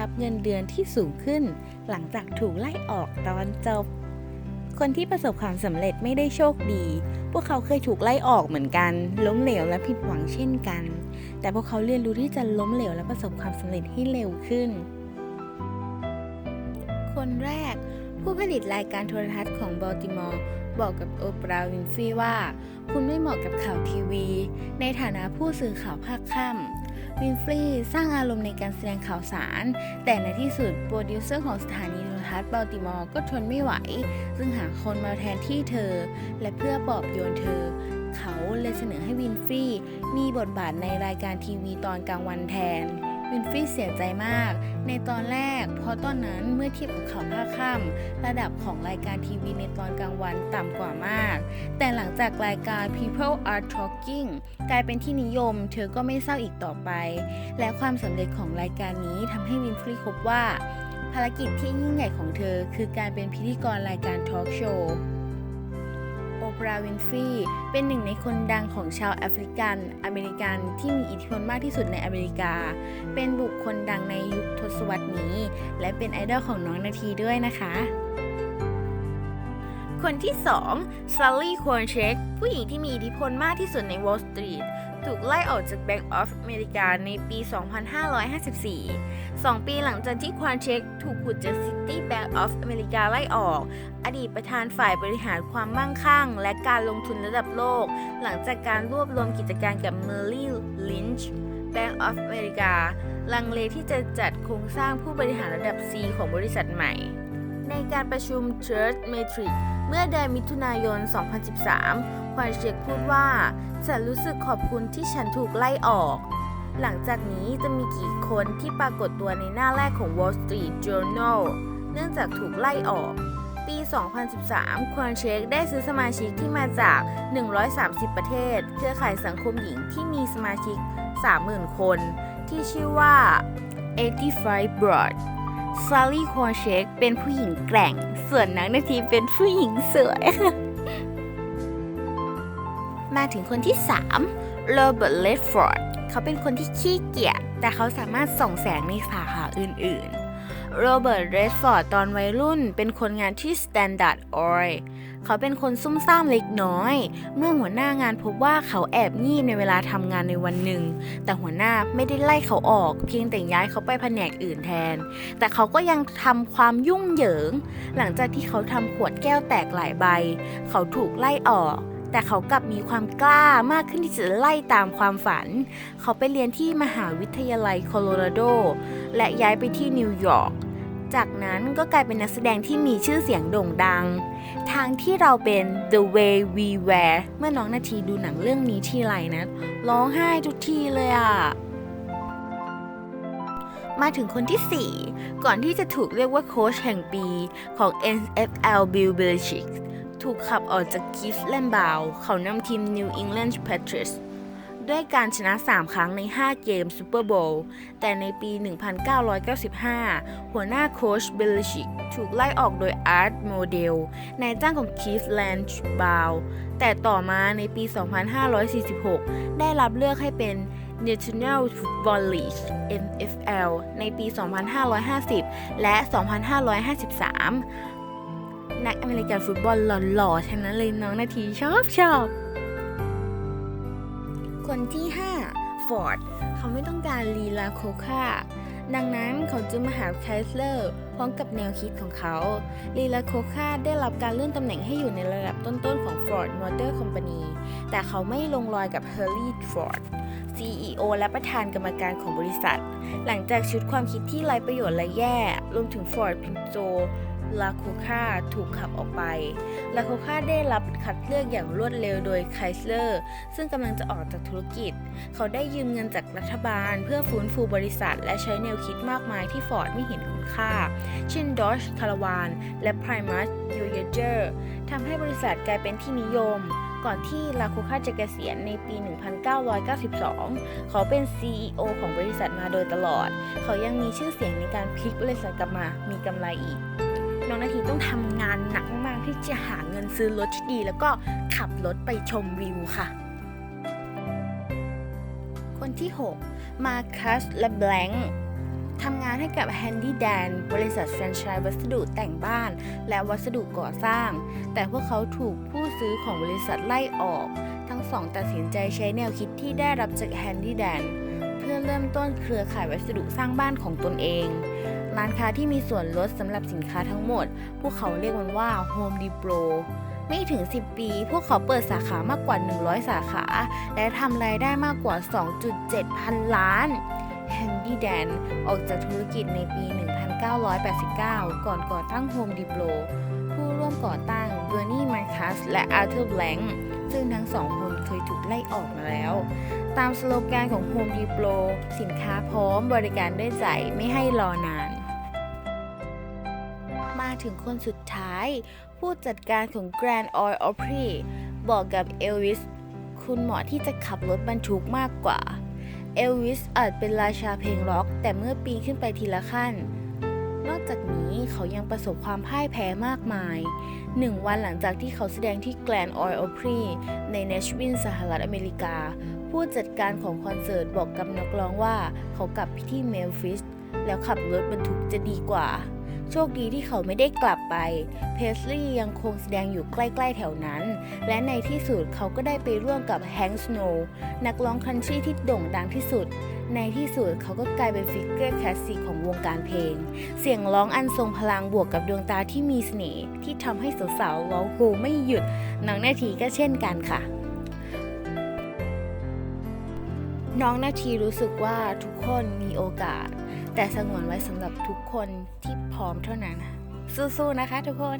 รับเงินเดือนที่สูงขึ้น หลังจากถูกไล่ออกตอนจบ คนที่ประสบความสำเร็จไม่ได้โชคดี พวกเขาเคยถูกไล่ออกเหมือนกัน ล้มเหลวและผิดหวังเช่นกัน แต่พวกเขาเรียนรู้ที่จะล้มเหลวและประสบความสำเร็จให้เร็วขึ้น คนแรก ผู้ผลิตรายการโทรทัศน์ของบัลติมอร์บอกกับโอปราห์วินฟรีว่า คุณไม่เหมาะกับข่าวทีวี ในฐานะผู้สื่อข่าวภาคค่ำ วินฟรีสร้างอารมณ์ในการแสดงข่าวสาร แต่ในที่สุดโปรดิวเซอร์ของสถานีโทรทัศน์บัลติมอร์ก็ทนไม่ไหว ซึ่งหาคนมาแทนที่เธอ และเพื่อปลอบโยนเธอ เขาเลยเสนอให้วินฟรีมีบทบาทในรายการทีวีตอนกลางวันแทน วินฟรีเสียใจมาก ในตอนแรก เพราะตอนนั้นเมื่อเทียบกับข่าวภาคค่ำระดับของรายการทีวีในตอนกลางวันต่ำกว่ามาก แต่หลังจากรายการ People Are Talking กลายเป็นที่นิยม เธอก็ไม่เศร้าอีกต่อไป และความสำเร็จของรายการนี้ทำให้วินฟรีย์พบว่า ภารกิจที่ยิ่งใหญ่ของเธอ คือการเป็นพิธีกรรายการทอล์กโชว์ ปราห์วินฟรีเป็นหนึ่งในคนดังของชาวแอฟริกัน อเมริกันที่มีอิทธิพลมากที่สุดในอเมริกา เป็นบุคคลดังในยุคทศวรรษนี้ และเป็นไอดอลของน้องนาทีด้วยนะคะ คนที่2ซัลลี่ควอนเชคผู้หญิงที่มีอิทธิพลมากที่สุดในวอลล์สตรีท ถูกไล่ออกจาก Bank of America ในปี 2554สองปีหลังจากที่ควอนเชคถูกขุดจาก City Bank of America ไล่ออก อดีตประธานฝ่ายบริหารความมั่งคั่ง และการลงทุนระดับโลก หลังจากการรวบรวมกิจการกับ Merrill Lynch Bank of America ลังเลที่จะจัดโครงสร้างผู้บริหารระดับ C ของบริษัทใหม่ ในการประชุม Church Matrix เมื่อเดือนมิถุนายน 2013 ควอนเชคพูดว่า ฉันรู้สึกขอบคุณที่ฉันถูกไล่ออก หลังจากนี้จะมีกี่คนที่ปรากฏตัวในหน้าแรกของ Wall Street Journal เนื่องจากถูกไล่ออก ปี 2013 ควอนเชคได้ซื้อสมาชิกที่มาจาก 130 ประเทศ เครือข่ายสังคมหญิงที่มีสมาชิก 30,000 คน ที่ชื่อว่า 85 Broad ซารี่ควอนเชคเป็นผู้หญิงแกร่ง ส่วนนักนาทีเป็นผู้หญิงสวย มาถึงคนที่3โรเบิร์ตเลดฟอร์ดเขาเป็นคนที่ขี้เกียจแต่เขาสามารถส่องแสงในสาขาอื่นๆ โรเบิร์ตเรดฟอร์ดตอนวัยรุ่นเป็นคนงานที่ Standard Oil เขาเป็นคนซุ่มซ่ามเล็กน้อย เมื่อหัวหน้างานพบว่าเขาแอบงีบในเวลาทำงานในวันหนึ่ง แต่หัวหน้าไม่ได้ไล่เขาออก เพียงแต่ย้ายเขาไปแผนกอื่นแทน แต่เขาก็ยังทำความยุ่งเหยิง หลังจากที่เขาทำขวดแก้วแตกหลายใบ เขาถูกไล่ออก แต่เขากลับมีความกล้ามากขึ้นที่จะไล่ตามความฝัน เขาไปเรียนที่มหาวิทยาลัยโคโลราโด และย้ายไปที่นิวยอร์กจากนั้นก็กลายเป็นนักแสดงที่มีชื่อเสียงโด่งดัง ทางที่เราเป็น The Way We Were เมื่อน้องนาทีดูหนังเรื่องนี้ที่ไรนะ ร้องไห้ทุกทีเลยอะ มาถึงคนที่ 4 ก่อนที่จะถูกเรียกว่าโค้ชแห่งปีของ NFL Bill Belichick ถูกขับออกจากคิฟแลนบาวเขานำทีม New England Patriots ด้วยการชนะ 3 ครั้งใน 5 เกมซูเปอร์โบว์แต่ในปี 1995 หัวหน้าโค้ชเบลชิก ถูกไล่ออกโดยอาร์ตโมเดลนายจ้างของคีฟแลนช์บาวแต่ต่อมาในปี 2546 ได้รับเลือกให้เป็น National Football League NFL ในปี 2550 และ 2553 นักอเมริกันฟุตบอลหล่อๆทั้งนั้นเลยน้องนาทีชอบชอบ คนที่ 5 ฟอร์ด เขาไม่ต้องการลีลาโคคาดังนั้นเขาจึงมาหาไคลสเลอร์พร้อมกับแนวคิดของเขาลีลาโคคาได้รับการเลื่อนตำแหน่งให้อยู่ในระดับต้นๆของ Ford Motor Company แต่เขาไม่ลงรอยกับ Harry Ford CEO และประธานกรรมการของบริษัท หลังจากชุดความคิดที่ไร้ประโยชน์และแย่ รวมถึง Ford Pinto ลาโคคาถูกขับออกไป ลาโคคาได้รับคัดเลือกอย่างรวดเร็วโดยไคลสเลอร์ ซึ่งกำลังจะออกจากธุรกิจ เขาได้ยืมเงินจากรัฐบาล เพื่อฟื้นฟูบริษัท และใช้แนวคิดมากมายที่ฟอร์ดไม่เห็นคุณค่า เช่น Dodge Caravan และ Primus Voyager ทำให้บริษัทกลายเป็นที่นิยม ก่อนที่ลาโคคาจะเกษียณในปี 1992 เขาเป็น CEO ของบริษัทมาโดยตลอด เขายังมีชื่อเสียงในการพลิกบริษัทกลับมา มีกำไรอีก น้องนาทีต้องทำงานหนักมากที่จะหาเงินซื้อรถที่ดี แล้วก็ขับรถไปชมวิวค่ะ คนที่ 6 มาคัสและแบงค์ ทำงานให้กับ Handy Dan บริษัทแฟรนไชส์วัสดุแต่งบ้าน และวัสดุก่อสร้าง แต่พวกเขาถูกผู้ซื้อของบริษัทไล่ออก ทั้งสองตัดสินใจใช้แนวคิดที่ได้รับจาก Handy Dan เพื่อเริ่มต้นเครือข่ายวัสดุสร้างบ้านของตนเอง ร้านค้าที่มีส่วนลดสำหรับสินค้าทั้งหมด พวกเขาเรียกมันว่า Home Depot ไม่ถึง 10 ปี พวกเขาเปิดสาขามากกว่า 100 สาขา และทำรายได้มากกว่า 2.7 พันล้าน Handy Dan ออกจากธุรกิจในปี 1989 ก่อนก่อตั้ง Home Depot ผู้ร่วมก่อตั้ง Bernie Marcus และ Arthur Blank ซึ่งทั้งสองคนเคยถูกไล่ออกมาแล้ว ตามสโลแกนของ Home Depot สินค้าพร้อมบริการด้วยใจไม่ให้รอนาน มาถึงคนสุดท้าย ผู้จัดการของ Grand Ole Opry บอกกับเอลวิสคุณเหมาะที่จะขับรถบรรทุกมากกว่า เอลวิสอาจเป็นราชาเพลงร็อก แต่เมื่อปีนขึ้นไปทีละขั้น นอกจากนี้เขายังประสบความพ่ายแพ้มากมาย หนึ่งวันหลังจากที่เขาแสดงที่แกลนออยล์โอพรีในเนชวินสหรัฐอเมริกา ผู้จัดการของคอนเสิร์ตบอกกับนักร้องว่าเขากลับที่เมลฟิสแล้วขับรถบรรทุกจะดีกว่า โชคดีที่เขาไม่ได้กลับไป เพสลีย์ยังคงแสดงอยู่ใกล้ๆแถวนั้น และในที่สุดเขาก็ได้ไปร่วมกับแฮงค์สโนว์นักร้องคันทรีที่โด่งดังที่สุด ในที่สุดเขาก็กลายเป็นฟิกเกอร์คลาสสิกของวงการเพลง เสียงร้องอันทรงพลังบวกกับดวงตาที่มีเสน่ห์ที่ทำให้สาวๆร้องโฮไม่หยุดน้องนาทีก็เช่นกันค่ะ น้องนาทีรู้สึกว่าทุกคนมีโอกาส แต่สงวนไว้สำหรับทุกคนที่พร้อมเท่านั้น สู้ๆนะคะทุกคน